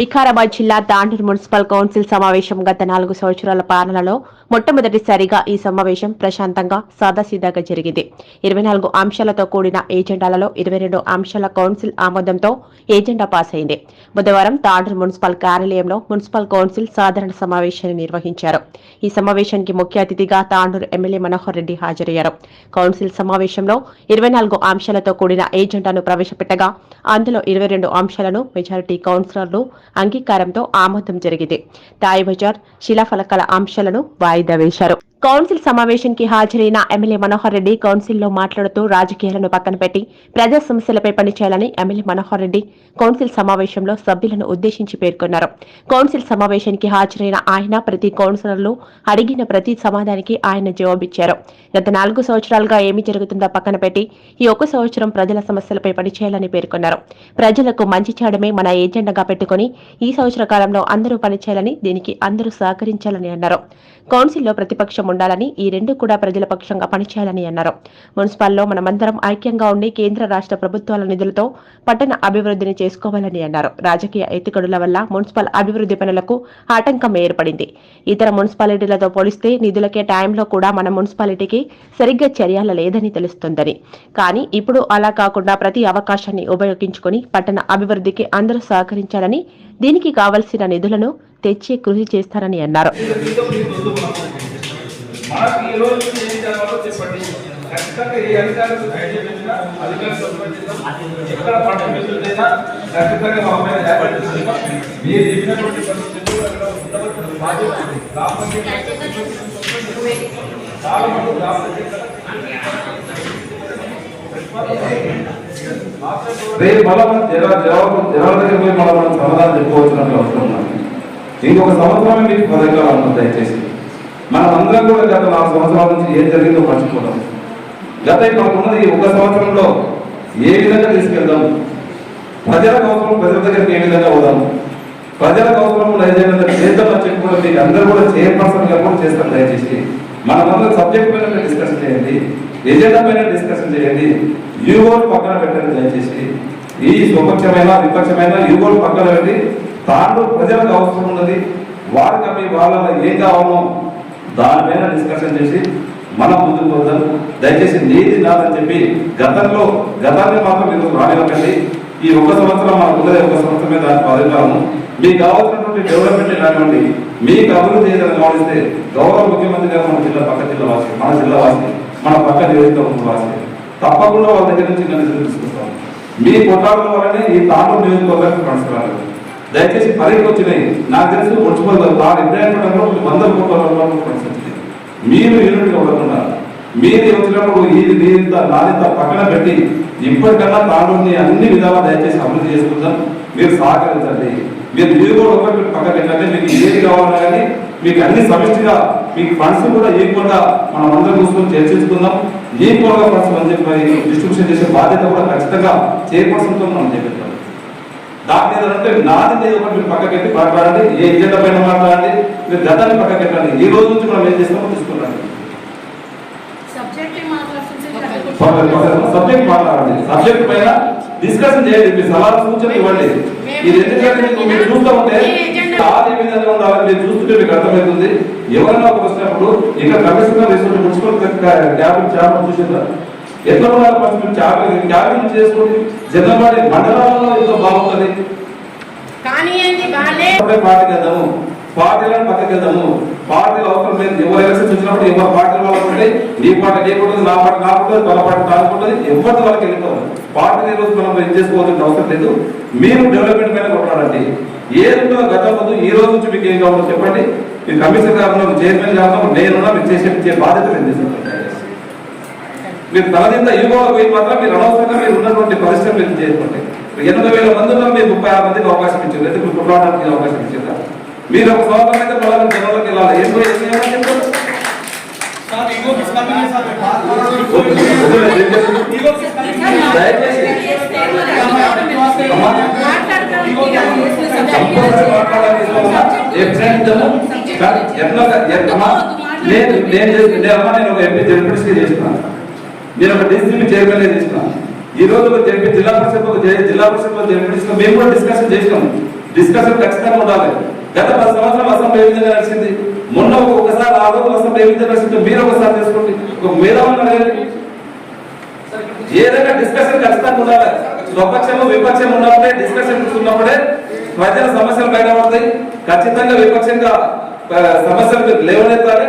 వికారాబాద్ జిల్లా Tandur municipal council సమావేశం గత నాలుగు సంవత్సరాల పాలనలో మొట్టమొదటిసారిగా ఈ సమావేశం ప్రశాంతంగా సాదాసీదాగా జరిగింది. ఇరవై నాలుగు అంశాలతో కూడిన ఏజెండాలలో ఇరవై రెండు అంశాల కౌన్సిల్ ఆమోదంతో ఏజెండా పాస్ అయింది. బుధవారం తాండూరు మున్సిపల్ కార్యాలయంలో మున్సిపల్ కౌన్సిల్ సాధారణ సమావేశాన్ని నిర్వహించారు. ఈ సమావేశానికి ముఖ్య అతిథిగా తాండూరు ఎమ్మెల్యే మనోహర్ రెడ్డి హాజరయ్యారు. కౌన్సిల్ సమావేశంలో ఇరవై నాలుగు అంశాలతో కూడిన ఏజెండాను ప్రవేశపెట్టగా అందులో ఇరవై రెండు అంశాలను మెజారిటీ కౌన్సిలర్లు అంగీకారంతో ఆమోదం జరిగింది. తాయి బజార్ శిలాఫలకాల అంశాలను వాయిదా వేశారు. కౌన్సిల్ సమావేశానికి హాజరైన ఎమ్మెల్యే మనోహర్ రెడ్డి కౌన్సిల్లో మాట్లాడుతూ రాజకీయాలను పక్కన పెట్టి ప్రజా సమస్యలపై పనిచేయాలని ఎమ్మెల్యే మనోహర్ రెడ్డి కౌన్సిల్ సమావేశంలో సభ్యులను ఉద్దేశించి పేర్కొన్నారు. కౌన్సిల్ సమావేశానికి హాజరైన ఆయన ప్రతి కౌన్సిలర్లు అడిగిన ప్రతి సమాధానికి ఆయన జవాబిచ్చారు. గత నాలుగు సంవత్సరాలుగా ఏమి జరుగుతుందో పక్కన పెట్టి ఈ ఒక్క సంవత్సరం ప్రజల సమస్యలపై పనిచేయాలని పేర్కొన్నారు. ప్రజలకు మంచి చేయడమే మన ఏజెండాగా పెట్టుకుని ఈ సంవత్సర కాలంలో అందరూ పనిచేయాలని దీనికి అందరూ సహకరించాలని అన్నారు. కౌన్సిల్లో ప్రతిపక్షం ఉండాలని ఈ రెండు కూడా ప్రజల పక్షంగా పనిచేయాలని అన్నారు. మున్సిపాల్లో మనమందరం ఐక్యంగా ఉండి కేంద్ర రాష్ట్ర ప్రభుత్వాల నిధులతో పట్టణ అభివృద్ధిని చేసుకోవాలని అన్నారు. రాజకీయ ఎత్తుగడుల వల్ల మున్సిపల్ అభివృద్ధి పనులకు ఆటంకం ఏర్పడింది. ఇతర మున్సిపాలిటీలతో పోలిస్తే నిధులకే టైంలో కూడా మన మున్సిపాలిటీకి సరిగ్గా చర్యల లేదని తెలుస్తుందని. కానీ ఇప్పుడు అలా కాకుండా ప్రతి అవకాశాన్ని ఉపయోగించుకొని పట్టణ అభివృద్ధికి అందరూ సహకరించాలని దీనికి కావలసిన నిధులను తెచ్చి కృషి చేస్తారని అన్నారు. మాకు ఈ రోజు ఏం జరగాలో చెప్పండి. ఖచ్చితంగా ఏ అధికారులకు ధైర్యం ఇచ్చినా అధికారులు ఎక్కడ పంట ఖచ్చితంగా మా మీద ఏర్పాటు చేస్తాం. మీరు చెప్పినటువంటి పరిస్థితులు అక్కడ ఉండవలసిన బాధ్యత గ్రామ పంచాయతీ చాలా మంది గ్రామ రేపు మళ్ళా మనం జనాల జవాబు జనాల దగ్గర పోయి మళ్ళీ మనం సమాధానం ఇంకొక సంవత్సరమే మీకు పథకాలు అన్నది దయచేసి. మనం అందరం కూడా గత నాలుగు సంవత్సరాల నుంచి ఏం జరిగిందో మర్చిపోదాం గత మనకున్నది ఈ ఒక సంవత్సరంలో ఏ విధంగా తీసుకెళ్దాం? ప్రజల అవసరం ప్రజల దగ్గరికి ఏ విధంగా పోదాం? ప్రజలకు అవసరం ఏదైనా చేద్దామని చెప్పి కూడా మీకు అందరూ కూడా చైర్పర్సన్గా కూడా చేస్తాం దయచేసి. మనమందరం సబ్జెక్ట్ పైన డిస్కషన్ చేయండి. ఎజెండా పైన డిస్కషన్ చేయండి. యూగోలు పక్కన పెట్టండి దయచేసి. ఈ స్వపక్షమైన విపక్షమైన యూగోలు పక్కన పెట్టి తాను ప్రజలకు అవసరం ఉన్నది వారికి అవి వాళ్ళ ఏం కావాలో దానిపైన డిస్కషన్ చేసి మనం ముందుకు పోదాం దయచేసి నీతి నాదని చెప్పి గతంలో గతాన్ని మాత్రం మీరు రానివ్వకండి? ఈ ఒక సంవత్సరం మనకు ఉన్నది ఒక సంవత్సరమే దాని పథకాలను మీకు కావాల్సినటువంటి డెవలప్మెంట్ ఇలాంటి మీకు అభివృద్ధి ఏదైనా కావలిస్తే గౌరవ ముఖ్యమంత్రి గారు మన జిల్లా పక్క జిల్లా వాసి మన జిల్లా వాసి మన పక్క నియోజకవర్గం వాసి తప్పకుండా వాళ్ళ దగ్గర నుంచి నేను నిధులు మీ కొట్టాల వల్లనే ఈ తాండూరు నియోజకవర్గానికి పంచుతున్నారు దయచేసి పనికి వచ్చినాయి నాకు తెలిసి మున్సిపల్ తాను ఎప్పుడైనా వంద కోట్ల రూపాయలు ఫండ్స్ మీరు యూనిట్గా అవ్వకుండా మీరు వచ్చినప్పుడు ఇది నీంత నాదింత పక్కన పెట్టి ఇప్పటికన్నా తాడుని అన్ని విధాలా దయచేసి అభివృద్ధి చేసుకుందాం. మీరు సహకరించండి. మీరు మీరు కూడా ఒకటి పక్కన పెట్టండి. మీకు ఏది కావాలన్నా కానీ మీకు అన్ని సమిష్టిగా మీకు ఫండ్స్ కూడా ఈక్వల్గా మనం అందరం చూసుకొని చర్చించుకుందాం. ఈక్వల్గా ఫండ్స్ అని చెప్పి డిస్ట్రిబ్యూషన్ చేసే బాధ్యత కూడా ఖచ్చితంగా చైర్పర్సన్తో మనం చేపెట్టాం దాని మీద అంటే నాది మీద ఒకటి మీరు పక్కకెట్టి మాట్లాడండి ఏ ఎజెండా పైన మాట్లాడండి మీరు గతాన్ని పక్కకెట్టండి ఈ రోజు నుంచి మనం ఏం చేస్తామో తీసుకున్నాండి సబ్జెక్ట్ మాట్లాడండి సబ్జెక్ట్ పైన డిస్కషన్ చేయండి మీ సలహా సూచన ఇవ్వండి ఇది ఎందుకంటే మీకు మీరు చూస్తూ ఉంటే కాదు ఏ విధంగా ఉండాలని మీరు చూస్తుంటే మీకు అర్థమవుతుంది ఎవరైనా ఒక వచ్చినప్పుడు ఇక్కడ కమిషనర్ రిసోర్ట్ మున్సిపల్ క్యాబిన్ చేపలు చూసిందా ఫస్ట్ మీరు క్యాబిన్ క్యాబిన్ చేసుకోండి జనవాడి మండలాల్లో ఎంతో బాగుంటుంది. పార్టీకి వెళ్దాము పార్టీలను పక్కకి వెళ్దాము పార్టీలు అవసరం లేదు. ఎవరు ఎలక్షన్స్ వచ్చినప్పుడు ఎవరు పార్టీల వాళ్ళకు ఉంటే నీ పార్టీ నీకుంటుంది నా పార్టీ నాకుంటుంది వాళ్ళ పార్టీ నాకుంటుంది ఎవరి వాళ్ళకి వెళ్ళిపోదు పార్టీ ఈ రోజు మనం ఏం చేసుకోవాల్సిన అవసరం లేదు. మీరు డెవలప్మెంట్ పైన కొట్లాడండి. ఏది ఉందో గతం ముందు ఈ రోజు నుంచి మీకు ఏం కావాలో చెప్పండి. మీరు కమిషనర్ గారు ఉన్నారు, చైర్మన్ ఉన్నారు, నేనున్నా మీరు చేసే బాధ్యత నేను తీసుకుంటాను. మీరు తలదింత ఇవ్వాలి పోయి మాత్రం మీరు అనవసరంగా మీరు ఉన్నటువంటి పరిస్థితులు మీరు చేసుకోండి ఎనభై వేల మంది ఉన్నారు మీరు ముప్పై ఆరు మందికి అవకాశం ఇచ్చారు. అయితే మీరు కొట్లాడడానికి అవకాశం ఇచ్చారా? మీరు ఒక సంవత్సరం అయితే మళ్ళీ జనంలోకి వెళ్ళాలి. ఏం ఎట్లా నేను నేను ఒక ఎంపీ జడ్పీసీ చేస్తున్నాను. నేను ఒక డీసీపీ చైర్మన్ చేసిన ఈ రోజు ఒక జడ్పీ జిల్లా పరిషత్ జిల్లా పరిషత్లో జడ్పీసీ మేము కూడా డిస్కషన్ చేసినాం. డిస్కషన్ ఖచ్చితంగా ఉండాలి. గత పది సంవత్సరం అసెంబ్లీ ఏ విధంగా నడిచింది? మొన్న ఒకసారి ఆ రోజు అసెంబ్లీ ఏ విధంగా నడిచిందో మీరు ఒకసారి తీసుకోండి ఒక మేధావులు అడగండి. ఏదైనా డిస్కషన్ ఖచ్చితంగా ఉండాలి. స్వపక్షము విపక్షం ఉన్నప్పుడే డిస్కషన్ ఉన్నప్పుడే ప్రజల సమస్యలు బయటపడతాయి. ఖచ్చితంగా విపక్షంగా సమస్యలు లేవనెత్తాలి.